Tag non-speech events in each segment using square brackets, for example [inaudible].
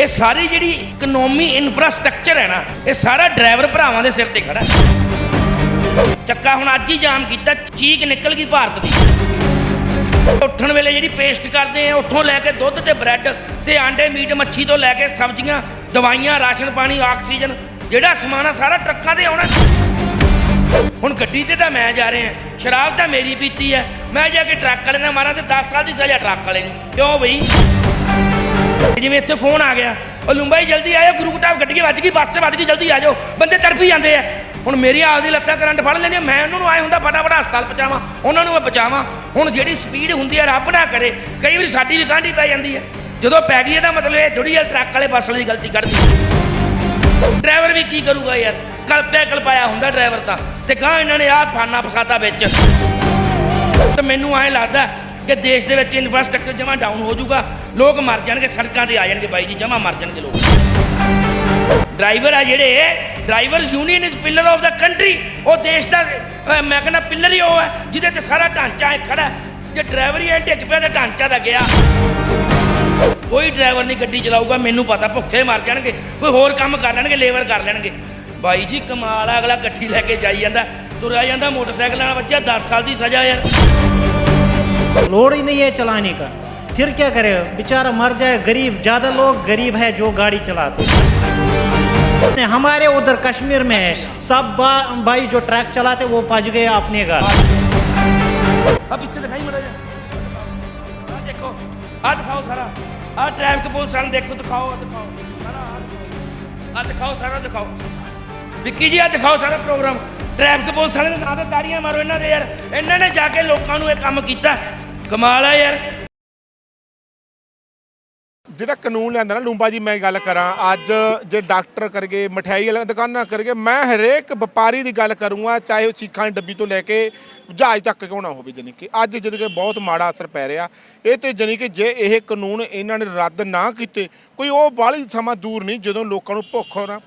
ਇਹ ਸਾਰੀ ਜਿਹੜੀ economy infrastructure ਹੈ ਨਾ, ਇਹ ਸਾਰਾ ਡਰਾਈਵਰ ਭਰਾਵਾਂ ਦੇ ਸਿਰ ਤੇ ਖੜਾ ਚੱਕਾ ਹੁਣ ਅੱਜ ਹੀ ਜਾਮ ਕੀਤਾ, ਚੀਕ ਨਿਕਲ ਗਈ ਭਾਰਤ ਦੀ। ਉੱਠਣ ਵੇਲੇ ਜਿਹੜੀ ਪੇਸਟ ਕਰਦੇ ਆ, ਉੱਥੋਂ ਲੈ ਕੇ ਦੁੱਧ ਤੇ ਬ੍ਰੈਡ ਤੇ ਆਂਡੇ, ਮੀਟ, ਮੱਛੀ ਤੋਂ ਲੈ ਕੇ ਸਬਜ਼ੀਆਂ, ਦਵਾਈਆਂ, ਰਾਸ਼ਨ ਪਾਣੀ, ਆਕਸੀਜਨ, ਜਿਹੜਾ ਸਮਾਨ ਆ, ਸਾਰਾ ਟਰੱਕਾਂ ਤੇ ਆਉਣਾ। ਹੁਣ ਗੱਡੀ ਤੇ ਤਾਂ ਮੈਂ ਜਾ ਰਿਹਾ, ਸ਼ਰਾਬ ਤਾਂ ਮੇਰੀ ਪੀਤੀ ਹੈ। ਮੈਂ ਜਾ ਕੇ ਟਰੱਕ ਵਾਲੇ ਨਾਲ ਮਾਰਾਂ ਤੇ 10 ਸਾਲ ਦੀ ਸਜ਼ਾ ਟਰੱਕ ਵਾਲੇ ਨੂੰ। ਕਿਉਂ ਬਈ? ਜਿਵੇਂ ਇੱਥੇ ਫੋਨ ਆ ਗਿਆ। ਉਹ ਲੰਬਾਈ ਜਲਦੀ ਆਇਓ, ਗੁਰੂ ਘਟਾਬ ਗੱਡੀ ਵੱਜ ਗਈ, ਬੱਸ 'ਚ ਵੱਜ ਗਈ, ਜਲਦੀ ਆ ਜਾਓ। ਬੰਦੇ ਤੜਫੀ ਜਾਂਦੇ ਆ। ਹੁਣ ਮੇਰੀ ਆਪਦੀ ਲੱਤਾਂ ਕਰੰਟ ਫੜ ਲੈਂਦੀਆਂ, ਮੈਂ ਉਹਨਾਂ ਨੂੰ ਆਏ ਹੁੰਦਾ, ਫਟਾਫਟ ਹਸਪਤਾਲ ਪਹੁੰਚਾਵਾਂ, ਉਹਨਾਂ ਨੂੰ ਮੈਂ ਬਚਾਵਾਂ ਹੁਣ ਜਿਹੜੀ ਸਪੀਡ ਹੁੰਦੀ ਹੈ ਰੱਬ ਨਾ ਕਰੇ। ਕਈ ਵਾਰੀ ਸਾਡੀ ਵੀ ਗਾਂਢੀ ਪੈ ਜਾਂਦੀ ਹੈ ਜਦੋਂ ਪੈ ਗਈ ਇਹਦਾ ਮਤਲਬ ਇਹ ਥੋੜੀ ਜਿਹੀ ਟਰੱਕ ਵਾਲੇ ਬੱਸ ਵਾਲੀ ਗਲਤੀ ਕੱਢਦੀ ਡਰਾਈਵਰ ਵੀ ਕੀ ਕਰੂਗਾ ਯਾਰ? ਕਲਪਿਆ ਕਲਪਾਇਆ ਹੁੰਦਾ ਡਰਾਈਵਰ ਤਾਂ। ਤੇ ਗਾਂ ਇਹਨਾਂ ਨੇ ਆਹ ਫਾਨਾ ਫਸਾਤਾ ਵਿੱਚ। ਤੇ ਮੈਨੂੰ ਐਂ ਲੱਗਦਾ ਕਿ ਦੇਸ਼ ਦੇ ਵਿੱਚ ਇਨਫਰਾਸਟ੍ਰਕਚਰ ਜਮਾ ਡਾਊਨ ਹੋ ਜਾਊਗਾ, ਲੋਕ ਮਰ ਜਾਣਗੇ, ਸੜਕਾਂ ਤੇ ਆ ਜਾਣਗੇ ਬਾਈ ਜੀ, ਜਮਾ ਮਰ ਜਾਣਗੇ ਲੋਕ। ਡਰਾਈਵਰ ਆ ਜਿਹੜੇ drivers union is pillar of the country ਉਹ ਦੇਸ਼ ਦਾ ਮੈਂ ਕਹਿੰਦਾ ਪਿਲਰ ਹੀ ਉਹ ਹੈ, ਜਿਹਦੇ ਤੇ ਸਾਰਾ ਢਾਂਚਾ ਹੈ ਖੜਾ ਹੈ। ਜੇ ਡਰਾਈਵਰ ਹੀ ਐ ਡਿੱਗ ਪਿਆ ਤਾਂ ਢਾਂਚਾ ਦਾ ਗਿਆ। ਕੋਈ ਡਰਾਈਵਰ ਨਹੀਂ ਗੱਡੀ ਚਲਾਊਗਾ, ਮੈਨੂੰ ਪਤਾ, ਭੁੱਖੇ ਮਰ ਜਾਣਗੇ, ਕੋਈ ਹੋਰ ਕੰਮ ਕਰ ਲੈਣਗੇ ਲੇਬਰ ਕਰ ਲੈਣਗੇ। ਬਾਈ ਜੀ, ਕਮਾਲ ਆ, ਅਗਲਾ ਗੱਠੀ ਲੈ ਕੇ ਜਾਈ ਜਾਂਦਾ, ਤੁਰਿਆ ਜਾਂਦਾ ਮੋਟਰਸਾਈਕਲ ਨਾਲ ਬੱਚਾ 10 ਸਾਲ ਦੀ ਸਜ਼ਾ ਯਾਰ। लोड ही नहीं है चलाने का। फिर क्या करे? बेचारा मर जाए गरीब ज़्यादा लोग गरीब है जो गाड़ी चलाते हमारे उधर कश्मीर में है सब बा, भाई जो ट्रैक चलाते वो पज गए अपने घर। हाँ, हाँ, हाँ, देखो। दिखाओ सारा। देखो दिखाओ सारा विक्की जी दिखाओ सारा प्रोग्राम। ਟ੍ਰੈਫਿਕ ਪੁਲਿਸ ਵਾਲੇ ਦੇ ਨਾਂ ਤੇ ਤਾੜੀਆਂ ਮਾਰੋ ਇਹਨਾਂ ਦੇ ਯਾਰ। ਇਹਨਾਂ ਨੇ ਜਾ ਕੇ ਲੋਕਾਂ ਨੂੰ ਇਹ ਕੰਮ ਕੀਤਾ। ਕਮਾਲ ਆ ਯਾਰ। ਜਿਹੜਾ ਕਾਨੂੰਨ ਲਿਆਂਦਾ ਨਾ, ਲੂੰਬਾ ਜੀ, ਮੈਂ ਗੱਲ ਕਰਾਂ। ਅੱਜ ਜੇ ਡਾਕਟਰ ਕਰਗੇ, ਮਠਿਆਈ ਵਾਲੀਆਂ ਦੁਕਾਨਾਂ ਕਰਗੇ, ਮੈਂ ਹਰੇਕ ਵਪਾਰੀ ਦੀ ਗੱਲ ਕਰੂੰਗਾ, ਚਾਹੇ ਉਹ ਚੀਖਾਂ ਦੀ ਡੱਬੀ ਤੋਂ ਲੈ ਕੇ ਜਹਾਜ਼ ਤੱਕ ਕਿਉਂ ਨਾ ਹੋਵੇ, ਜਾਣੀ ਕਿ ਅੱਜ ਜਦ ਕਿ ਬਹੁਤ ਮਾੜਾ ਅਸਰ ਪੈ ਰਿਹਾ। ਇਹ ਤੇ ਜਾਣੀ ਕਿ ਜੇ ਇਹ ਕਾਨੂੰਨ ਇਹਨਾਂ ਨੇ ਰੱਦ ਨਾ ਕੀਤੇ, ਕੋਈ ਉਹ ਬਾਹਲੀ ਸਮਾਂ ਦੂਰ ਨਹੀਂ, ਜਦੋਂ ਲੋਕਾਂ ਨੂੰ ਭੁੱਖ ਹੋਣਾ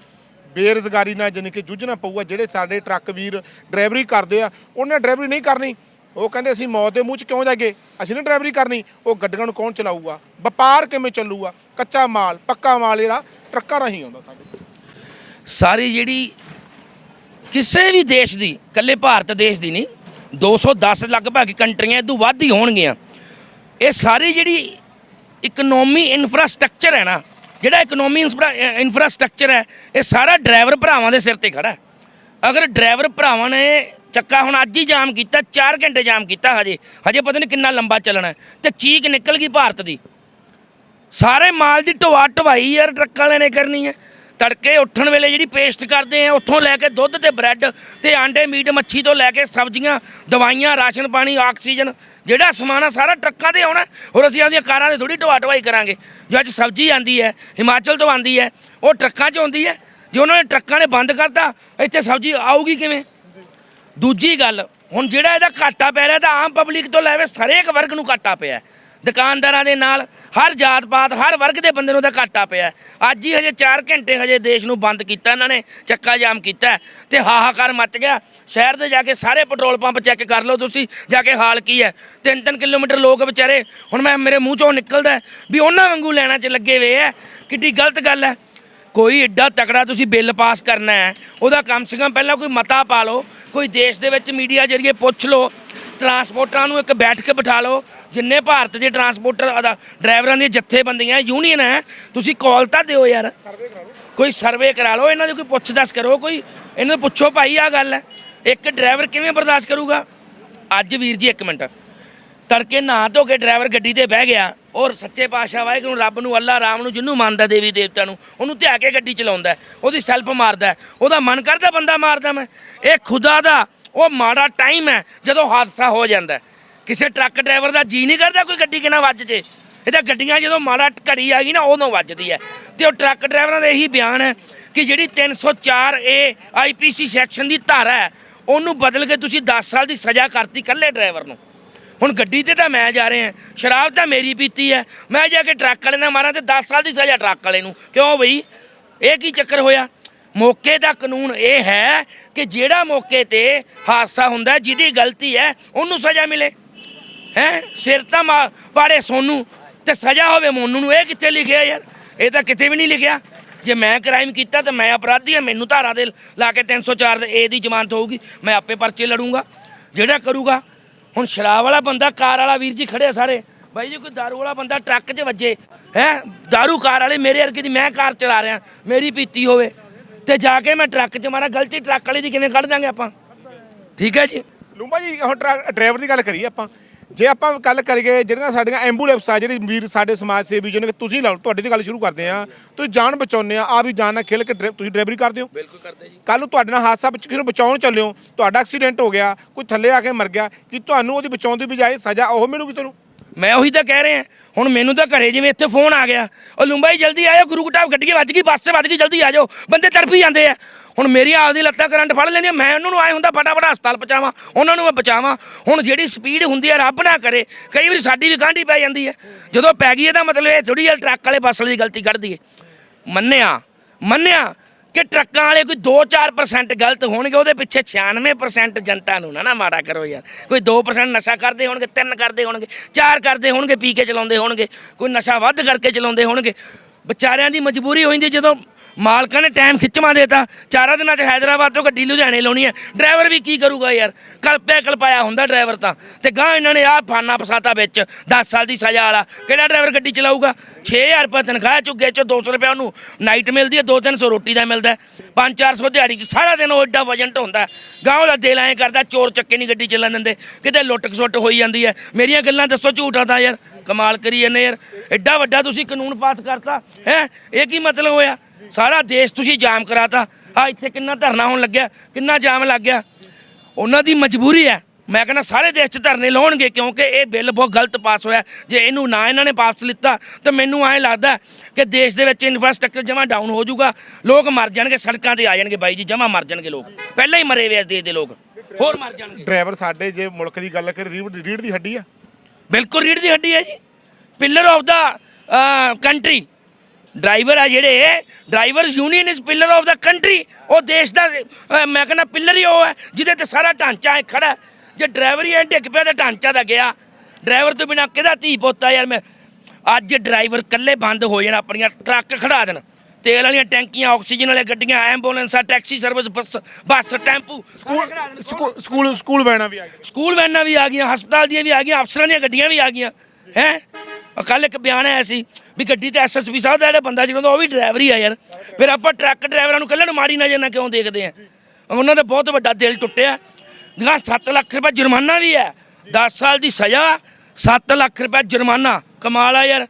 ਬੇਰੁਜ਼ਗਾਰੀ ਨਾਲ ਜਾਣੀ ਕਿ ਜੂਝਣਾ ਪਊਗਾ, ਜਿਹੜੇ ਸਾਡੇ ਟਰੱਕ ਵੀਰ ਡਰਾਈਵਰੀ ਕਰਦੇ ਆ, ਉਹਨੇ ਡਰਾਈਵਰੀ ਨਹੀਂ ਕਰਨੀ। ਉਹ ਕਹਿੰਦੇ ਅਸੀਂ ਮੌਤ ਦੇ ਮੂੰਹ 'ਚ ਕਿਉਂ ਜਾਗੇ? ਅਸੀਂ ਨਹੀਂ ਡਰਾਈਵਰੀ ਕਰਨੀ। ਉਹ ਗੱਡੀਆਂ ਨੂੰ ਕੌਣ ਚਲਾਊਗਾ? ਵਪਾਰ ਕਿਵੇਂ ਚੱਲੂਗਾ? ਕੱਚਾ ਮਾਲ, ਪੱਕਾ ਮਾਲ ਜਿਹੜਾ, ਟਰੱਕਾਂ ਰਾਹੀਂ ਆਉਂਦਾ ਸਾਡੇ। ਸਾਰੀ ਜਿਹੜੀ ਕਿਸੇ ਵੀ ਦੇਸ਼ ਦੀ, ਇਕੱਲੇ ਭਾਰਤ ਦੇਸ਼ ਦੀ ਨਹੀਂ 210 ਲਗਭਗ ਕੰਟਰੀਆਂ ਤੋਂ ਵੱਧ ਹੀ ਹੋਣਗੀਆਂ। ਇਹ ਸਾਰੀ ਜਿਹੜੀ ਇਕਨੋਮੀ ਇਨਫਰਾਸਟ੍ਰਕਚਰ ਹੈ ਨਾ ਜਿਹੜਾ ਇਕਨੋਮੀ ਇਨਫਰਾਸਟ੍ਰਕਚਰ ਹੈ, ਇਹ ਸਾਰਾ ਡਰਾਈਵਰ ਭਰਾਵਾਂ ਦੇ ਸਿਰ ਤੇ ਖੜਾ ਹੈ। ਅਗਰ ਡਰਾਈਵਰ ਭਰਾਵਾਂ ਨੇ ਚੱਕਾ ਹੁਣ ਅੱਜ ਹੀ ਜਾਮ ਕੀਤਾ 4 ਘੰਟੇ ਜਾਮ ਕੀਤਾ ਹਜੇ ਹਜੇ ਪਤਾ ਨਹੀਂ ਕਿੰਨਾ ਲੰਬਾ ਚੱਲਣਾ ਹੈ, ਤੇ ਚੀਕ ਨਿਕਲ ਗਈ ਭਾਰਤ ਦੀ। ਸਾਰੇ ਮਾਲ ਦੀ ਢੋਆ ਢਵਾਈ ਯਾਰ ਟਰੱਕ ਵਾਲਿਆਂ ਨੇ ਕਰਨੀ ਹੈ। ਤੜਕੇ ਉੱਠਣ ਵੇਲੇ ਜਿਹੜੀ ਪੇਸਟ ਕਰਦੇ ਆ, ਉੱਥੋਂ ਲੈ ਕੇ ਦੁੱਧ ਤੇ ਬ੍ਰੈਡ ਤੇ ਆਂਡੇ, ਮੀਟ, ਮੱਛੀ ਤੋਂ ਲੈ ਕੇ ਸਬਜ਼ੀਆਂ, ਦਵਾਈਆਂ, ਰਾਸ਼ਨ ਪਾਣੀ, ਆਕਸੀਜਨ ਜਿਹੜਾ ਸਮਾਨ ਆ ਸਾਰਾ ਟਰੱਕਾਂ ਤੇ ਆਉਣਾ, ਹੋਰ ਅਸੀਂ ਆਪਦੀਆਂ ਕਾਰਾਂ 'ਤੇ ਥੋੜੀ ਢੋਆ ਢਵਾਈ ਕਰਾਂਗੇ। ਜੋ ਅੱਜ ਸਬਜ਼ੀ ਆਂਦੀ ਹੈ, ਹਿਮਾਚਲ ਤੋਂ ਆਂਦੀ ਹੈ, ਉਹ ਟਰੱਕਾਂ 'ਚ ਆਉਂਦੀ ਹੈ। ਜੇ ਉਹਨਾਂ ਨੇ ਟਰੱਕਾਂ ਨੇ ਬੰਦ ਕਰਤਾ, ਇੱਥੇ ਸਬਜ਼ੀ ਆਊਗੀ ਕਿਵੇਂ? ਦੂਜੀ ਗੱਲ, ਹੁਣ ਜਿਹੜਾ ਇਹਦਾ ਘਾਟਾ ਪੈ ਰਿਹਾ ਤਾਂ ਆਮ ਪਬਲਿਕ ਤੋਂ ਲੈਵੇ ਹਰੇਕ ਵਰਗ ਨੂੰ ਘਾਟਾ ਪਿਆ ਦੁਕਾਨਦਾਰਾਂ ਦੇ ਨਾਲ, ਹਰ ਜਾਤ ਪਾਤ, ਹਰ ਵਰਗ ਦੇ ਬੰਦੇ ਨੂੰ ਤਾਂ ਘਾਟਾ ਪਿਆ। ਅੱਜ ਹੀ ਹਜੇ 4 ਘੰਟੇ ਹਜੇ ਦੇਸ਼ ਨੂੰ ਬੰਦ ਕੀਤਾ ਇਹਨਾਂ ਨੇ, ਚੱਕਾ ਜਾਮ ਕੀਤਾ ਹੈ ਤੇ ਹਾਹਾਕਾਰ ਮਚ ਗਿਆ। ਸ਼ਹਿਰ ਦੇ ਜਾ ਕੇ ਸਾਰੇ ਪੈਟਰੋਲ ਪੰਪ ਚੈੱਕ ਕਰ ਲਓ ਤੁਸੀਂ, ਜਾ ਕੇ ਹਾਲ ਕੀ ਹੈ। ਤਿੰਨ ਤਿੰਨ ਕਿਲੋਮੀਟਰ ਲੋਕ ਵਿਚਾਰੇ, ਹੁਣ ਮੈਂ ਮੇਰੇ ਮੂੰਹ ਚੋਂ ਨਿਕਲਦਾ ਵੀ ਉਹਨਾਂ ਵਾਂਗੂ ਲੈਣਾ 'ਚ ਲੱਗੇ ਹੋਏ ਹੈ। ਕਿੱਡੀ ਗਲਤ ਗੱਲ ਹੈ। ਕੋਈ ਏਡਾ ਤਕੜਾ ਤੁਸੀਂ ਬਿੱਲ ਪਾਸ ਕਰਨਾ ਹੈ, ਉਹਦਾ ਕਮ ਸੇ ਕਮ ਪਹਿਲਾਂ ਕੋਈ ਮਤਾ ਪਾ ਲਓ, ਕੋਈ ਦੇਸ਼ ਦੇ ਵਿੱਚ ਮੀਡੀਆ ਜਰੀਏ ਪੁੱਛ ਲਓ ਟਰਾਂਸਪੋਰਟਰਾਂ ਨੂੰ ਇੱਕ ਬੈਠ ਕੇ ਬਿਠਾ ਲਓ ਜਿੰਨੇ ਭਾਰਤ ਦੇ ਟਰਾਂਸਪੋਰਟਰ ਅਦਾ ਡਰਾਈਵਰਾਂ ਦੀਆਂ ਜਥੇਬੰਦੀਆਂ ਯੂਨੀਅਨ ਹੈ ਤੁਸੀਂ ਕਾਲ ਤਾਂ ਦਿਓ ਯਾਰ। ਕੋਈ ਸਰਵੇ ਕਰਾ ਲਓ ਇਹਨਾਂ ਦੀ ਕੋਈ ਪੁੱਛ ਦੱਸ ਕਰੋ ਕੋਈ ਇਹਨਾਂ ਨੂੰ ਪੁੱਛੋ ਭਾਈ ਆ ਗੱਲ ਹੈ। ਇੱਕ ਡਰਾਈਵਰ ਕਿਵੇਂ ਬਰਦਾਸ਼ਤ ਕਰੂਗਾ? ਅੱਜ ਵੀਰ ਜੀ ਇੱਕ ਮਿੰਟ। ਤੜਕੇ ਨਹਾ ਧੋ ਕੇ ਡਰਾਈਵਰ ਗੱਡੀ ਤੇ ਬਹਿ ਗਿਆ ਔਰ ਸੱਚੇ ਪਾਤਸ਼ਾਹ ਵਾਹਿਗੁਰੂ ਰੱਬ ਨੂੰ ਅੱਲਾ ਰਾਮ ਨੂੰ ਜਿੰਨੂੰ ਮੰਨਦਾ ਦੇਵੀ ਦੇਵਤਾ ਨੂੰ ਉਹਨੂੰ ਧਿਆ ਕੇ ਗੱਡੀ ਚਲਾਉਂਦਾ ਹੈ, ਉਹਦੀ ਸੈਲਫ ਮਾਰਦਾ ਹੈ, ਉਹਦਾ ਮਨ ਕਰਦਾ ਬੰਦਾ ਮਾਰਦਾ ਮੈਂ। ਇਹ ਖੁਦਾ ਦਾ ਉਹ ਮਾੜਾ ਟਾਈਮ ਹੈ, ਜਦੋਂ ਹਾਦਸਾ ਹੋ ਜਾਂਦਾ ਕਿਸੇ ਟਰੱਕ ਡਰਾਈਵਰ ਦਾ ਜੀ ਨਹੀਂ ਕਰਦਾ ਕੋਈ ਗੱਡੀ ਕਿਨਾਂ ਵੱਜ ਜੇ। ਇਹ ਤਾਂ ਗੱਡੀਆਂ ਜਦੋਂ ਮਾੜਾ ਘੜੀ ਆ ਗਈ ਨਾ, ਉਦੋਂ ਵੱਜਦੀ ਹੈ। ਤੇ ਉਹ ਟਰੱਕ ਡਰਾਈਵਰਾਂ ਦਾ ਇਹੀ ਬਿਆਨ ਹੈ ਕਿ ਜਿਹੜੀ 304 ਏ ਆਈਪੀਸੀ ਸੈਕਸ਼ਨ ਦੀ ਧਾਰਾ ਹੈ, ਉਹਨੂੰ ਬਦਲ ਕੇ ਤੁਸੀਂ 10 ਸਾਲ ਦੀ ਸਜ਼ਾ ਕਰਤੀ ਇਕੱਲੇ ਡਰਾਈਵਰ ਨੂੰ। ਹੁਣ ਗੱਡੀ ਤੇ ਤਾਂ ਮੈਂ ਜਾ ਰਿਹਾ, ਸ਼ਰਾਬ ਤਾਂ ਮੇਰੀ ਪੀਤੀ ਹੈ। ਮੈਂ ਜਾ ਕੇ ਟਰੱਕ ਵਾਲੇ ਨਾਲ ਮਾਰਾਂ ਤੇ 10 ਸਾਲ ਦੀ ਸਜ਼ਾ ਟਰੱਕ ਵਾਲੇ ਨੂੰ। ਕਿਉਂ ਬਈ? ਇਹ ਕੀ ਚੱਕਰ ਹੋਇਆ? ਮੌਕੇ ਦਾ ਕਾਨੂੰਨ ਇਹ ਹੈ ਕਿ ਜਿਹੜਾ ਮੌਕੇ ਤੇ ਹਾਦਸਾ ਹੁੰਦਾ, ਜਿਹਦੀ ਗਲਤੀ ਹੈ, ਉਹਨੂੰ ਸਜ਼ਾ ਮਿਲੇ। ਹੈ? ਸਿਰ ਤਾਂ ਮਾ- ਪਾੜੇ ਸੋਨੂੰ, ਤੇ ਸਜ਼ਾ ਹੋਵੇ ਮੋਨੂ ਨੂੰ, ਇਹ ਕਿੱਥੇ ਲਿਖਿਆ ਯਾਰ? ਇਹ ਤਾਂ ਕਿਤੇ ਵੀ ਨਹੀਂ ਲਿਖਿਆ। ਜੇ ਮੈਂ ਕ੍ਰਾਈਮ ਕੀਤਾ ਤਾਂ ਮੈਂ ਅਪਰਾਧੀ ਹਾਂ, ਮੈਨੂੰ ਧਾਰਾ ਦੇ ਲਾ ਕੇ 304 ਦੇ ਏ ਦੀ ਜ਼ਮਾਨਤ ਹੋਊਗੀ, ਮੈਂ ਆਪੇ ਪਰਚੇ ਲੜੂੰਗਾ। ਜਿਹੜਾ ਕਰੂਗਾ, ਹੁਣ ਸ਼ਰਾਬ ਵਾਲਾ ਬੰਦਾ ਕਾਰ ਵਾਲਾ ਵੀਰ ਜੀ ਖੜੇ ਸਾਰੇ। ਬਾਈ ਜੀ, ਕੋਈ ਦਾਰੂ ਵਾਲਾ ਬੰਦਾ ਟਰੱਕ 'ਚ ਵੱਜੇ। ਹੈ? ਦਾਰੂ ਕਾਰ ਵਾਲੇ ਮੇਰੇ ਵਰਗੇ ਦੀ ਮੈਂ ਕਾਰ ਚਲਾ ਰਿਹਾ, ਮੇਰੀ ਪੀਤੀ ਹੋਵੇ। ਤੇ ਜਾ ਕੇ ਮੈਂ ਟਰੱਕ 'ਚ ਮਾਰਾ ਗਲਤੀ ਟਰੱਕ ਵਾਲੇ ਦੀ ਕਿਵੇਂ ਕੱਢ ਦਾਂਗੇ ਆਪਾਂ? ਠੀਕ ਹੈ ਜੀ? ਲੂੰਬਾ ਜੀ ਹੁਣ ਟਰੱਕ- ਡਰਾਈਵਰ ਦੀ ਗੱਲ ਕਰੀਏ ਆਪਾਂ। ਜੇ ਆਪਾਂ ਗੱਲ ਕਰੀਏ ਜਿਹੜੀਆਂ ਸਾਡੀਆਂ ਐਂਬੂਲੈਂਸ ਆ ਜਿਹੜੀ ਵੀਰ ਸਾਡੇ ਸਮਾਜ ਸੇਵੀ ਜਿਹਨੇ ਤੁਸੀਂ ਲਾ ਲਓ ਤੁਹਾਡੀ ਦੀ ਗੱਲ ਸ਼ੁਰੂ ਕਰਦੇ ਆ ਤੁਸੀਂ ਜਾਨ ਬਚਾਉਂਦੇ ਆ ਆ ਵੀ ਜਾਨ ਨਾਲ ਖੇਲ ਕੇ ਤੁਸੀਂ ਡਰਾਈਵਰੀ ਕਰਦੇ ਹੋ? ਬਿਲਕੁਲ ਕਰਦੇ ਜੀ। ਕੱਲ ਨੂੰ ਤੁਹਾਡੇ ਨਾਲ ਹਾਦਸਾ ਵਿੱਚ ਕਿਸੇ ਨੂੰ ਬਚਾਉਣ ਚੱਲੇ ਹੋ? ਤੁਹਾਡਾ ਐਕਸੀਡੈਂਟ ਹੋ ਗਿਆ ਕੋਈ ਥੱਲੇ ਆ ਕੇ ਮਰ ਗਿਆ ਕਿ ਤੁਹਾਨੂੰ ਉਹਦੀ ਬਚਾਉਣ ਦੀ ਬਜਾਏ ਸਜ਼ਾ ਉਹ ਮਿਲੂਗੀ ਤੁਹਾਨੂੰ? ਮੈਂ ਉਹੀ ਤਾਂ ਕਹਿ ਰਿਹਾ। ਹੁਣ ਮੈਨੂੰ ਤਾਂ ਘਰੇ ਜਿਵੇਂ ਇੱਥੇ ਫੋਨ ਆ ਗਿਆ। ਉਹ ਲੁੰਬਾਈ ਜਲਦੀ ਆਇਓ, ਗੁਰੂ ਘਟਾਪ ਗੱਡੀ ਵੱਜ ਗਈ, ਬੱਸ ਵੱਜ ਗਈ, ਜਲਦੀ ਆ ਜਾਓ। ਬੰਦੇ ਤੜਫੀ ਜਾਂਦੇ ਆ। ਹੁਣ ਮੇਰੀ ਆਪਦੀ ਲੱਤਾਂ ਕਰੰਟ ਫੜ ਲੈਂਦੀਆਂ, ਮੈਂ ਉਹਨਾਂ ਨੂੰ ਆਏ ਹੁੰਦਾ ਫਟਾਫਟ ਹਸਪਤਾਲ ਪਹੁੰਚਾਵਾਂ, ਉਹਨਾਂ ਨੂੰ ਮੈਂ ਬਚਾਵਾਂ ਹੁਣ ਜਿਹੜੀ ਸਪੀਡ ਹੁੰਦੀ ਹੈ ਰੱਬ ਨਾ ਕਰੇ। ਕਈ ਵਾਰੀ ਸਾਡੀ ਵੀ ਗਾਂਢੀ ਪੈ ਜਾਂਦੀ ਹੈ ਜਦੋਂ ਪੈ ਗਈ, ਇਹਦਾ ਮਤਲਬ ਇਹ ਥੋੜੀ ਜਿਹੀ ਟਰੱਕ ਵਾਲੇ ਬੱਸ ਵਾਲੇ ਦੀ ਗਲਤੀ ਕੱਢ ਦਈਏ। ਮੰਨਿਆ ਮੰਨਿਆ। ਕਿ ਟਰੱਕਾਂ ਵਾਲੇ ਕੋਈ 2-4% ਗਲਤ ਹੋਣਗੇ, ਉਹਦੇ ਪਿੱਛੇ 96% ਜਨਤਾ ਨੂੰ ਨਾ ਨਾ ਮਾੜਾ ਕਰੋ ਯਾਰ। ਕੋਈ 2% ਨਸ਼ਾ ਕਰਦੇ ਹੋਣਗੇ 3 ਕਰਦੇ ਹੋਣਗੇ 4 ਕਰਦੇ ਹੋਣਗੇ, ਪੀ ਕੇ ਚਲਾਉਂਦੇ ਹੋਣਗੇ, ਕੋਈ ਨਸ਼ਾ ਵੱਧ ਕਰਕੇ ਚਲਾਉਂਦੇ ਹੋਣਗੇ। ਵਿਚਾਰਿਆਂ ਦੀ ਮਜਬੂਰੀ ਹੋ ਜਾਂਦੀ ਜਦੋਂ ਮਾਲਕਾਂ ਨੇ ਟਾਈਮ ਖਿੱਚਵਾ ਦੇਤਾ। ਚਾਰਾਂ ਦਿਨਾਂ 'ਚ ਹੈਦਰਾਬਾਦ ਤੋਂ ਗੱਡੀ ਲੁਧਿਆਣੇ ਲਾਉਣੀ ਹੈ। ਡਰਾਈਵਰ ਵੀ ਕੀ ਕਰੂਗਾ ਯਾਰ? ਕਲਪਿਆ ਕਲਪਾਇਆ ਹੁੰਦਾ ਡਰਾਈਵਰ ਤਾਂ। ਤੇ ਗਾਂ ਇਹਨਾਂ ਨੇ ਆਹ ਫਾਨਾ ਫਸਾਤਾ ਵਿੱਚ 10 ਸਾਲ ਦੀ ਸਜ਼ਾ ਵਾਲਾ। ਕਿਹੜਾ ਡਰਾਈਵਰ ਗੱਡੀ ਚਲਾਊਗਾ? 6000 ਰੁਪਏ ਤਨਖਾਹ ਚੁੱਕੇ ਚ 200 ਰੁਪਏ ਉਹਨੂੰ ਨਾਈਟ ਮਿਲਦੀ ਹੈ 2-300 ਰੋਟੀ ਦਾ ਮਿਲਦਾ 5-400 ਦਿਹਾੜੀ 'ਚ ਸਾਰਾ ਦਿਨ ਉਹ ਐਡਾ ਵਜਨ ਢੋਂਦਾ ਗਾਂ ਉਹਦਾ ਦਿਲ ਐਂ ਕਰਦਾ, ਚੋਰ ਚੱਕੇ ਨਹੀਂ ਗੱਡੀ ਚੱਲਣ ਦਿੰਦੇ। ਕਿਤੇ ਲੁੱਟ ਖਸੁੱਟ ਹੋਈ ਜਾਂਦੀ ਹੈ। ਮੇਰੀਆਂ ਗੱਲਾਂ ਦੱਸੋ ਝੂਠਾ ਤਾਂ ਯਾਰ। ਕਮਾਲ ਕਰੀ ਜਾਂਦੇ ਯਾਰ। ਐਡਾ ਵੱਡਾ ਤੁਸੀਂ ਕਾਨੂੰਨ ਪਾਸ ਕਰਤਾ। ਹੈ? ਇਹ ਕੀ ਮਤਲਬ ਹੋਇਆ? ਸਾਰਾ ਦੇਸ਼ ਤੁਸੀਂ ਜਾਮ ਕਰਾਤਾ। ਆ ਇੱਥੇ ਕਿੰਨਾ ਧਰਨਾ ਹੋਣ ਲੱਗਿਆ ਕਿੰਨਾ ਜਾਮ ਲੱਗ ਗਿਆ। ਉਹਨਾਂ ਦੀ ਮਜਬੂਰੀ ਹੈ। ਮੈਂ ਕਹਿੰਦਾ ਸਾਰੇ ਦੇਸ਼ 'ਚ ਧਰਨੇ ਲਾਉਣਗੇ ਕਿਉਂਕਿ ਇਹ ਬਿੱਲ ਬਹੁਤ ਗਲਤ ਪਾਸ ਹੋਇਆ। ਜੇ ਇਹਨੂੰ ਨਾ ਇਹਨਾਂ ਨੇ ਵਾਪਸ ਲਿੱਤਾ ਤਾਂ ਮੈਨੂੰ ਐਂ ਲੱਗਦਾ ਕਿ ਦੇਸ਼ ਦੇ ਵਿੱਚ ਇਨਫਰਾਸਟ੍ਰਕਚਰ ਜਮਾ ਡਾਊਨ ਹੋ ਜਾਊਗਾ। ਲੋਕ ਮਰ ਜਾਣਗੇ ਸੜਕਾਂ ਤੇ ਆ ਜਾਣਗੇ ਬਾਈ ਜੀ ਜਮਾ ਮਰ ਜਾਣਗੇ ਲੋਕ। ਪਹਿਲਾਂ ਹੀ ਮਰੇ ਵੇ ਇਸ ਦੇਸ਼ ਦੇ ਲੋਕ। ਹੋਰ ਮਰ ਜਾਣਗੇ। ਡਰਾਈਵਰ ਸਾਡੇ ਜੇ ਮੁਲਕ ਦੀ ਗੱਲ ਕਰੀ ਰੀੜ ਰੀੜ ਦੀ ਹੱਡੀ ਆ। ਬਿਲਕੁਲ ਰੀੜ ਦੀ ਹੱਡੀ ਹੈ ਜੀ। Pillar of the country driver ਆ ਜਿਹੜੇ driver union is pillar of the country ਉਹ ਦੇਸ਼ ਦਾ ਅਹ, ਮੈਂ ਕਹਿੰਦਾ ਪਿਲਰ ਹੀ ਉਹ ਹੈ ਜਿਹਦੇ ਤੇ ਸਾਰਾ ਢਾਂਚਾ ਹੈ ਖੜਾ। ਜੇ ਡਰਾਈਵਰ ਹੀ ਐਂ ਡਿੱਗ ਪਿਆ ਤਾਂ ਢਾਂਚਾ ਤਾਂ ਗਿਆ। ਡਰਾਈਵਰ ਤੋਂ ਬਿਨਾ ਕਿਹਦਾ ਧੀ ਪੁੱਤ ਆ ਯਾਰ ਮੈਂ? ਅੱਜ ਡਰਾਈਵਰ ਕੱਲੇ ਬੰਦ ਹੋ ਜਾਣ ਆਪਣੀਆਂ ਟਰੱਕ ਖੜਾ ਦੇਣ। ਤੇਲ ਵਾਲੀਆਂ ਟੈਂਕੀਆਂ ਆਕਸੀਜਨ ਵਾਲੀਆਂ ਗੱਡੀਆਂ ਐਂਬੂਲੈਂਸਾਂ taxi service bus bus tempo. ਸਾਰੇ ਖੜਾ ਦੇਣ। ਸਕੂਲ ਸਕੂਲ ਸਕੂਲ ਵੈਨਾਂ ਵੀ ਆ ਗਈਆਂ। ਸਕੂਲ ਵੈਨਾਂ ਵੀ ਆ ਗਈਆਂ ਹਸਪਤਾਲ ਦੀਆਂ ਵੀ ਆ ਗਈਆਂ ਅਫਸਰਾਂ ਦੀਆਂ ਗੱਡੀਆਂ ਵੀ ਆ ਗਈਆਂ। ਹੈ? ਕੱਲ ਇੱਕ ਬਿਆਨ ਆਇਆ ਸੀ ਵੀ ਗੱਡੀ ਤੇ ਐਸਐਸਪੀ ਸਾਹਿਬ ਦਾ ਜਿਹੜਾ ਬੰਦਾ ਜਿਹੜਾ ਉਹ ਵੀ ਡਰਾਈਵਰ ਹੀ ਆ ਯਾਰ। ਫਿਰ ਆਪਾਂ ਟਰੱਕ ਡਰਾਈਵਰਾਂ ਨੂੰ ਕੱਲ੍ਹ ਨੂੰ ਮਾੜੀ ਨਜ਼ਰ ਨਾਲ ਕਿਉਂ ਦੇਖਦੇ ਆ? ਉਹਨਾਂ ਦਾ ਬਹੁਤ ਵੱਡਾ ਦਿਲ ਟੁੱਟਿਆ। ਜਿਹੜਾ 7 ਲੱਖ ਰੁਪਏ ਜੁਰਮਾਨਾ ਵੀ ਹੈ। 10 ਸਾਲ ਦੀ ਸਜ਼ਾ 7 ਲੱਖ ਰੁਪਏ ਜੁਰਮਾਨਾ। ਕਮਾਲ ਆ ਯਾਰ।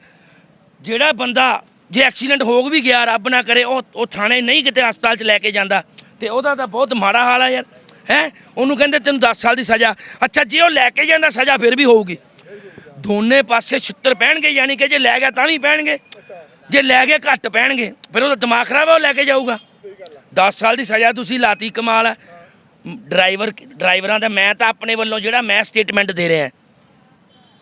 ਜਿਹੜਾ ਬੰਦਾ ਜੇ ਐਕਸੀਡੈਂਟ ਹੋ ਵੀ ਗਿਆ, ਰੱਬ ਨਾ ਕਰੇ, ਉਹ ਉਹ ਥਾਣੇ ਨਹੀਂ ਕਿਤੇ ਹਸਪਤਾਲ 'ਚ ਲੈ ਕੇ ਜਾਂਦਾ। ਤੇ ਉਹਦਾ ਤਾਂ ਬਹੁਤ ਮਾੜਾ ਹਾਲ ਆ ਯਾਰ। ਹੈ? ਉਹਨੂੰ ਕਹਿੰਦੇ ਤੈਨੂੰ 10 ਸਾਲ ਦੀ ਸਜ਼ਾ। ਅੱਛਾ, ਜੇ ਉਹ ਲੈ ਕੇ ਜਾਂਦਾ, ਸਜ਼ਾ ਫਿਰ ਵੀ ਹੋਊਗੀ। ਦੋਨੇ ਪਾਸੇ ਛਿੱਤਰ ਪੈਣਗੇ, ਯਾਨੀ ਕਿ ਜੇ ਲੈ ਗਿਆ ਤਾਂ ਵੀ ਪੈਣਗੇ। ਜੇ ਲੈ ਗਏ, ਘੱਟ ਪੈਣਗੇ। ਫਿਰ ਉਹਦਾ ਦਿਮਾਗ ਖਰਾਬ ਹੈ ਉਹ ਲੈ ਕੇ ਜਾਊਗਾ। 10 ਸਾਲ ਦੀ ਸਜ਼ਾ ਤੁਸੀਂ ਲਾਤੀ, ਕਮਾਲ ਹੈ ਡਰਾਈਵਰ, ਡਰਾਈਵਰਾਂ ਦਾ ਮੈਂ ਤਾਂ ਆਪਣੇ ਵੱਲੋਂ ਜਿਹੜਾ ਮੈਂ ਸਟੇਟਮੈਂਟ ਦੇ ਰਿਹਾ।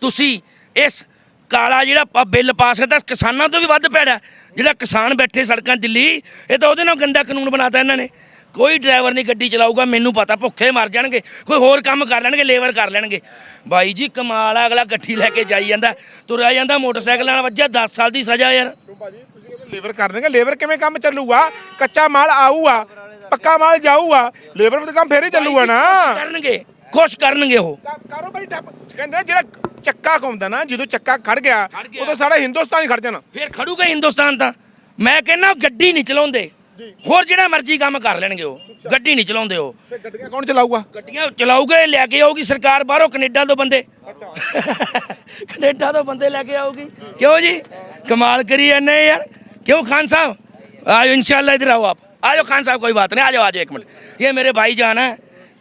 ਤੁਸੀਂ ਇਸ ਕਾਲਾ ਜਿਹੜਾ ਬਿੱਲ ਪਾਸ ਕਰਤਾ, ਕਿਸਾਨਾਂ ਤੋਂ ਵੀ ਵੱਧ ਪੈੜਾ ਜਿਹੜਾ ਕਿਸਾਨ ਬੈਠੇ ਸੜਕਾਂ ਦਿੱਲੀ, ਇਹ ਤਾਂ ਉਹਦੇ ਨਾਲ ਗੰਦਾ ਕਾਨੂੰਨ ਬਣਾਤਾ ਇਹਨਾਂ ਨੇ। ਕੋਈ ਡਰਾਈਵਰ ਨਹੀਂ ਗੱਡੀ ਚਲਾਊਗਾ ਮੈਨੂੰ ਪਤਾ ਭੁੱਖੇ ਮਰ ਜਾਣਗੇ ਕੋਈ ਹੋਰ ਕੰਮ ਕਰ ਲੈਣਗੇ ਲੇਬਰ ਕਰ ਲੈਣਗੇ। ਬਾਈ ਜੀ ਕਮਾਲ ਆ ਅਗਲਾ ਗੱਡੀ ਲੈ ਕੇ ਜਾਈ ਜਾਂਦਾ ਤੁਰਿਆ ਜਾਂਦਾ ਮੋਟਰਸਾਈਕਲ ਨਾਲ ਵੱਜਿਆ 10 ਸਾਲ ਦੀ ਸਜ਼ਾ ਯਾਰ। ਲੇਬਰ ਕਰ ਦੇਣਗੇ ਲੇਬਰ ਕਿਵੇਂ ਕੰਮ ਚੱਲੂਗਾ? ਕੱਚਾ ਮਾਲ ਆਊਗਾ ਪੱਕਾ ਮਾਲ ਜਾਊਗਾ ਲੇਬਰ ਵੀ ਤਾਂ ਕੰਮ ਫੇਰ ਹੀ ਚੱਲੂਗਾ ਨਾ। ਕਰਨਗੇ ਖੁਸ਼ ਕਰਨਗੇ ਉਹ। ਕਾਰੋਬਾਰੀ ਠੱਪ ਕਹਿੰਦੇ ਜਿਹੜਾ ਚੱਕਾ ਘੁੰਮਦਾ ਨਾ ਜਦੋਂ ਚੱਕਾ ਖੜ ਗਿਆ ਖੜ ਗਿਆ। ਉਦੋਂ ਸਾਰਾ ਹਿੰਦੁਸਤਾਨ ਹੀ ਖੜ ਜਾਣਾ। ਫਿਰ ਖੜੂਗਾ ਹਿੰਦੁਸਤਾਨ ਤਾਂ। ਮੈਂ ਕਹਿੰਦਾ ਗੱਡੀ ਨਹੀਂ ਚਲਾਉਂਦੇ। ਹੋਰ ਜਿਹੜਾ ਮਰਜ਼ੀ ਕੰਮ ਕਰ ਲੈਣਗੇ ਉਹ ਗੱਡੀ ਨਹੀਂ ਚਲਾਉਂਦੇ ਉਹ ਤੇ ਗੱਡੀਆਂ ਕੌਣ ਚਲਾਊਗਾ ਗੱਡੀਆਂ ਚਲਾਊਗੇ ਲੈ ਕੇ ਆਊਗੀ ਸਰਕਾਰ ਬਾਹਰੋਂ ਕੈਨੇਡਾ ਤੋਂ ਬੰਦੇ [laughs] ਕੈਨੇਡਾ ਤੋਂ ਬੰਦੇ ਲੈ ਕੇ ਆਊਗੀ ਕਿਉਂ ਜੀ ਕਮਾਲ ਕਰੀ ਜਾਂਦੇ ਯਾਰ क्यों खान साहब आओ इंशाल्लाह इधर आओ आप आ जाओ खान साहब कोई बात नहीं आ जाओ आ जाओ एक मिनट ये मेरे भाई जान है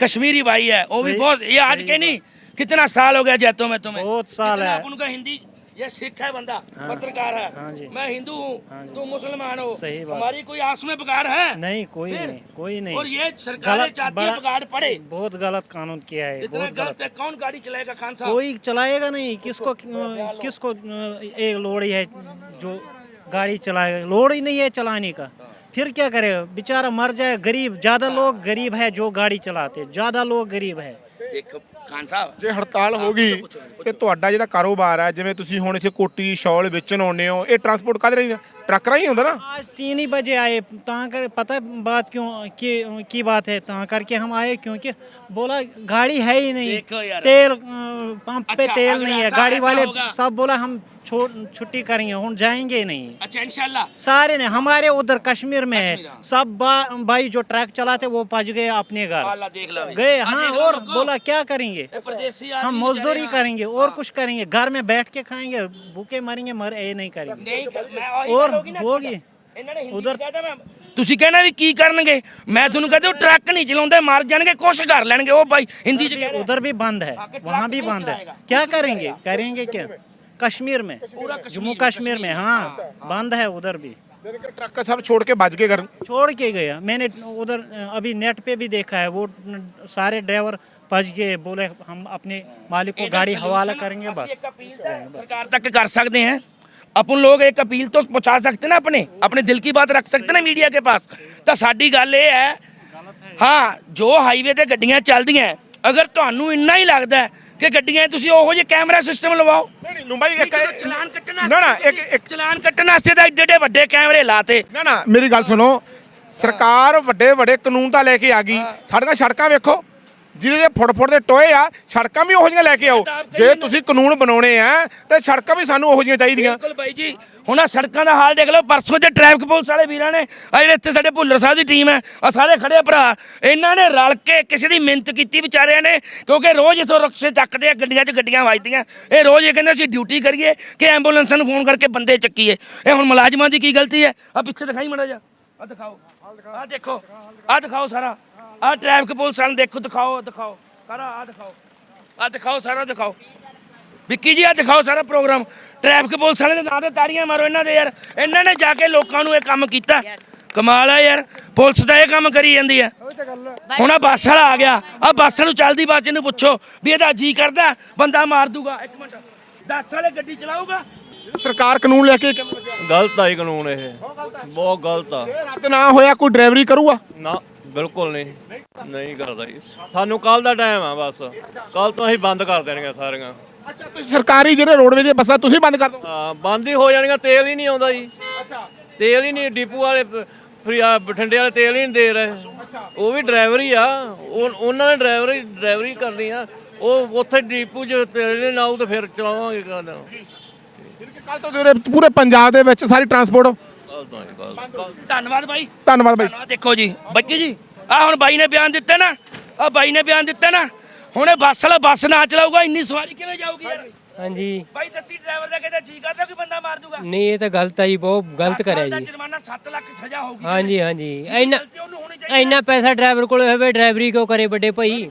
कश्मीरी भाई है वो भी बहुत ये आज के नहीं कितना साल हो गया जैतों में तुम्हें बहुत साल कितना है। आप उनका हिंदी ये सिख है बंदा पत्रकार है। हाँ। मैं हिंदू हूँ तुम मुसलमान हो। हमारी कोई आस में बगाड़ है? नहीं कोई नहीं कोई नहीं। और ये सरकारें चाहती है बगाड़ पड़े। बहुत गलत कानून किया है इतना गलत गलत। है। कौन गाड़ी चलाएगा खान साहब? कोई चलाएगा नहीं। किसको किसको एक लोड़ी है जो गाड़ी चलाएगा लोड ही नहीं है चलाने का। फिर क्या करे? बेचारा मर जाए गरीब ज़्यादा लोग गरीब है जो गाड़ी चलाते ज़्यादा लोग गरीब है। ਖਾਨ ਸਾਹਿਬ। ਜੇ ਹੜਤਾਲ ਹੋ ਗਈ ਤੇ ਤੁਹਾਡਾ ਜਿਹੜਾ ਕਾਰੋਬਾਰ ਹੈ ਜਿਵੇਂ ਤੁਸੀਂ ਹੁਣ ਇੱਥੇ ਕੋਟੀ ਸ਼ਾਲ ਵੇਚਣ ਆਉਂਦੇ ਹੋ ਇਹ ਟਰਾਂਸਪੋਰਟ ਕਾਹਦੇ ਲਈ ਟਰੱਕ ਰਾਹੀਂ ਹੁੰਦਾ ਨਾ आज तीन ही बजे आए तहाँ कर पता है बात क्यों की की बात है तहाँ करके हम आए क्योंकि बोला गाड़ी है ही देखो नहीं यार। तेल अ, पंप पे अच्छा, तेल अगर नहीं है ऐसा- गाड़ी ऐसा वाले होगा। सब बोला हम छो- छुट्टी करेंगे हम जाएंगे ही नहीं अच्छा इंशाल्लाह सारे ने हमारे उधर कश्मीर में कश्मीर, है हाँ। सब बा, भाई जो ट्रक चलाते वो पहुंच गए अपने घर अल्लाह देख लो गए हाँ, हाँ देख लो और लोगों। बोला क्या करेंगे ये परदेसी आदमी हम बेचारे मजदूरी यहाँ- करेंगे और कुछ करेंगे घर में बैठ के खाएंगे भूखे मरेंगे मर ये नहीं करेंगे ਨਹੀਂ ਕਰ- ਮੈਂ ਉਹੀ और ਗੱਲ ਹੋ ਗਈ ਨਾ होगी ਇਹਨਾਂ ਨੇ ਹਿੰਦੀ ਉਧਰ- ਚ ਕਹਿਤਾ ਮੈਂ ਤੁਸੀਂ ਕਹਿਣਾ ਵੀ ਕੀ ਕਰਨਗੇ ਮੈਂ ਤੁਹਾਨੂੰ ਕਹਦੇ ਉਹ ਟਰੱਕ ਨਹੀਂ ਚਲਾਉਂਦੇ ਮਰ ਜਾਣਗੇ ਕੁਛ ਕਰ ਲੈਣਗੇ ਉਹ ਭਾਈ ਹਿੰਦੀ ਚ ਕਹਿ ਰਹੇ उधर भी बंद है आके वहाँ ट्रक भी नहीं बंद है चलाएगा। क्या करेंगे करेंगे क्या कश्मीर में पूरा कश्मीर, जम्मू कश्मीर में हाँ बंद है उधर भी ਯਾਨੀ ਕਿ ਟਰੱਕ ਸਭ ਛੋੜ ਕੇ ਭੱਜ ਗਏ ਘਰ छोड़ के गया मैंने उधर अभी नेट पे भी देखा है वो सारे ड्राइवर भज गए बोले हम अपने मालिक को ਇਹਦਾ गाड़ी हवाला solution करेंगे ਅਸੀਂ बस ਇੱਕ अपील ਤਾਂ सरकार तक कर सकते हैं अपन लोग एक अपील तो पहुंचा सकते ना अपने अपने दिल की बात रख सकते ना मीडिया के पास ਤਾਂ ਸਾਡੀ ਗੱਲ ਇਹ ਹੈ ਹਾਂ ਜੋ ਹਾਈਵੇ ਤੇ ਗੱਡੀਆਂ ਚੱਲਦੀਆਂ ਹੈ, ਅਗਰ ਤੁਹਾਨੂੰ ਇੰਨਾ ਹੀ ਲੱਗਦਾ ਹੈ ਕਿ ਗੱਡੀਆਂ 'ਚ ਤੁਸੀਂ ਉਹੋ ਜਿਹੇ ਕੈਮਰਾ ਸਿਸਟਮ ਲਵਾਓ ਨਹੀਂ ਨਹੀਂ ਲੁੰਬਾ ਜੀ ਇੱਕ ਚਲੋ ਚਲਾਨ ਕੱਟਣ ਨਾ ਨਾ ਵਾਸਤੇ ਇੱਕ ਇੱਕ ਚਲਾਨ ਕੱਟਣ ਵਾਸਤੇ ਤਾਂ ਏਡੇ ਏਡੇ ਵੱਡੇ ਕੈਮਰੇ ਲਾਤੇ ਨਾ ਨਾ ਮੇਰੀ ਗੱਲ ਸੁਣੋ ਸਰਕਾਰ ਵੱਡੇ ਵੱਡੇ ਕਾਨੂੰਨ ਤਾਂ ਲੈ ਕੇ ਆ ਗਈ ਸਾਡੀਆਂ ਸੜਕਾਂ ਵੇਖੋ ਜਿਹਦੇ ਜੇ ਫੁੱਟ ਫੁੱਟ ਦੇ ਟੋਏ ਆ ਸੜਕਾਂ ਵੀ ਉਹੋ ਜਿਹੀਆਂ ਲੈ ਕੇ ਆਓ। ਜੇ ਤੁਸੀਂ ਕਾਨੂੰਨ ਬਣਾਉਣੇ ਆ ਤੇ ਸੜਕਾਂ ਵੀ ਸਾਨੂੰ ਉਹੋ ਜਿਹੀਆਂ ਚਾਹੀਦੀਆਂ। ਬਿਲਕੁਲ ਬਾਈ ਜੀ। ਹੁਣ ਆ ਸੜਕਾਂ ਦਾ ਹਾਲ ਦੇਖ ਲਓ ਪਰਸੋਂ ਤੇ ਟ੍ਰੈਫਿਕ ਪੁਲਿਸ ਵਾਲੇ ਵੀਰਾਂ ਨੇ ਆ ਜਿਹੜੇ ਇੱਥੇ ਸਾਡੇ ਭੁੱਲਰ ਸਾਹਿਬ ਦੀ ਟੀਮ ਹੈ ਆ ਸਾਰੇ ਖੜੇ ਆ ਭਰਾ। ਇਹਨਾਂ ਨੇ ਰਲ ਕੇ ਕਿਸੇ ਦੀ ਮਿਹਨਤ ਕੀਤੀ ਵਿਚਾਰਿਆਂ ਨੇ ਕਿਉਂਕਿ ਰੋਜ਼ ਇਥੋਂ ਰਕਸ਼ੇ ਚੱਕਦੇ ਆ ਗੱਡੀਆਂ 'ਚ ਗੱਡੀਆਂ ਵੱਜਦੀਆਂ। ਇਹ ਰੋਜ਼ ਇਹ ਕਹਿੰਦੇ ਅਸੀਂ ਡਿਊਟੀ ਕਰੀਏ ਕਿ ਐਂਬੂਲੈਂਸਾਂ ਨੂੰ ਫੋਨ ਕਰਕੇ ਬੰਦੇ ਚੱਕੀਏ। ਇਹ ਹੁਣ ਮੁਲਾਜ਼ਮਾਂ ਦੀ ਕੀ ਗਲਤੀ ਹੈ? ਆ ਪਿੱਛੇ ਦਿਖਾਈ ਮੜਾ ਜਾ ਆ ਦਿਖਾਓ। ਆ ਦੇਖੋ। ਆ ਦਿਖਾਓ ਸਾਰਾ। ਆ ਟ੍ਰੈਫਿਕ ਪੁਲਿਸ ਵਾਲੇ ਨੂੰ ਦੇਖੋ ਦਿਖਾਓ ਦਿਖਾਓ। ਸਾਰਾ ਆ ਦਿਖਾਓ। ਆ ਦਿਖਾਓ ਸਾਰਾ ਦਿਖਾਓ। ਵਿੱਕੀ ਜੀ ਆ ਦਿਖਾਓ ਸਾਰਾ ਪ੍ਰੋਗਰਾਮ। ਟ੍ਰੈਫਿਕ ਪੁਲਿਸ ਵਾਲੇ ਦੇ ਨਾਂ ਤੇ ਤਾੜੀਆਂ ਮਾਰੋ ਇਹਨਾਂ ਦੇ ਯਾਰ। ਇਹਨਾਂ ਨੇ ਜਾ ਕੇ ਲੋਕਾਂ ਨੂੰ ਇਹ ਕੰਮ ਕੀਤਾ। ਕਮਾਲ ਆ ਯਾਰ। ਪੁਲਿਸ ਦਾ ਇਹ ਕੰਮ ਕਰੀ ਜਾਂਦੀ ਹੈ ਹੁਣ ਆ ਬੱਸ ਵਾਲਾ ਆ ਗਿਆ। ਆ ਬੱਸ ਨੂੰ ਚੱਲਦੀ ਬੱਸ ਇਹਨੂੰ ਪੁੱਛੋ ਵੀ ਇਹਦਾ ਜੀ ਕਰਦਾ ਬੰਦਾ ਮਾਰ ਦੂਗਾ। ਇੱਕ ਮਿੰਟ। 10 ਵਾਲੇ ਗੱਡੀ ਚਲਾਊਗਾ। ਸਰਕਾਰ ਕਾਨੂੰਨ ਲੈ ਕੇ ਕਿਵੇਂ ਲੱਗਿਆ? ਗਲਤ ਆ ਇਹ ਕਾਨੂੰਨ ਇਹ। ਬਹੁਤ ਗਲਤ ਆ। ਜੇ ਰੱਦ ਨਾ ਹੋਇਆ ਕੋਈ ਡਰਾਈਵਰੀ ਕਰੂਗਾ? ਨਾ। ਬਿਲਕੁਲ ਨਹੀਂ। ਨਹੀਂ ਕਰਦਾ ਜੀ। ਸਾਨੂੰ ਕੱਲ ਦਾ ਟਾਈਮ ਆ ਬਸ। ਕੱਲ ਤੋਂ ਅਸੀਂ ਬੰਦ ਕਰ ਦੇਣੀਆਂ ਸਾਰੀਆਂ। ਅੱਛਾ ਤੁਸੀਂ ਸਰਕਾਰੀ ਜਿਹੜੇ ਰੋਡਵੇ ਦੀਆਂ ਬੱਸਾਂ ਤੁਸੀਂ ਬੰਦ ਕਰ ਦਿਓ। ਹਾਂ ਬੰਦ ਹੀ ਹੋ ਜਾਣੀਆਂ ਤੇਲ ਹੀ ਨਹੀਂ ਆਉਂਦਾ ਜੀ। ਅੱਛਾ। ਤੇਲ ਹੀ ਨਹੀਂ ਡਿਪੂ ਵਾਲੇ ਫਰੀ ਆ ਬਠਿੰਡੇ ਵਾਲੇ ਤੇਲ ਹੀ ਨਹੀਂ ਦੇ ਰਹੇ। ਉਹ ਵੀ ਡਰਾਈਵਰ ਹੀ ਆ। ਉਹ- ਉਹਨਾਂ ਨੇ ਡਰਾਈਵਰ ਹੀ ਡਰਾਈਵਰੀ ਕਰਨੀ ਆ। ਉਹ ਉੱਥੇ ਡਿਪੂ 'ਚ ਤੇਲ ਨਹੀਂ ਨਾ ਤਾਂ ਫਿਰ ਚਲਾਵਾਂਗੇ ਕਦ ਕੱਲ ਤੋਂ ਪੂਰੇ ਪੰਜਾਬ ਦੇ ਵਿੱਚ ਸਾਰੀ ਟਰਾਂਸਪੋਰਟ ਕੱਲ ਤੋਂ ਹੀ ਕੱਲ ਧੰਨਵਾਦ ਬਾਈ। ਧੰਨਵਾਦ ਬਾਈ। ਧੰਨਵਾਦ ਦੇਖੋ ਜੀ ਬੱਕੀ ਜੀ। ਆ ਹੁਣ ਬਾਈ ਨੇ ਬਿਆਨ ਦਿੱਤਾ ਨਾ ਆ ਬਾਈ ਨੇ ਬਿਆਨ ਦਿੱਤਾ ਨਾ। ਹੁਣ ਇਹ ਬੱਸ ਵਾਲਾ ਬੱਸ ਨਾ ਚਲਾਊਗਾ ਇੰਨੀ ਸਵਾਰੀ ਕਿਵੇਂ ਜਾਊਗੀ ਯਾਰ? ਹਾਂਜੀ। ਬਾਈ ਦੱਸੀ ਡਰਾਈਵਰ ਦਾ ਕਹਿੰਦਾ ਜੀ ਕਰਦਾ ਕਿ ਬੰਦਾ ਮਾਰ ਦੂਗਾ? ਨਹੀਂ ਇਹ ਤਾਂ ਗਲਤ ਆ ਜੀ ਬਹੁਤ ਗਲਤ ਕਰਿਆ ਜੀ। ਜੁਰਮਾਨਾ 7 ਲੱਖ ਸਜ਼ਾ ਹੋਊਗੀ। ਹਾਂਜੀ ਹਾਂਜੀ। ਇੰਨਾ ਇੰਨਾ ਪੈਸਾ ਡਰਾਈਵਰ ਕੋਲ ਹੋਵੇ ਡਰਾਈਵਰੀ ਕਿਉਂ ਕਰੇ ਵੱਡੇ ਭਾਈ?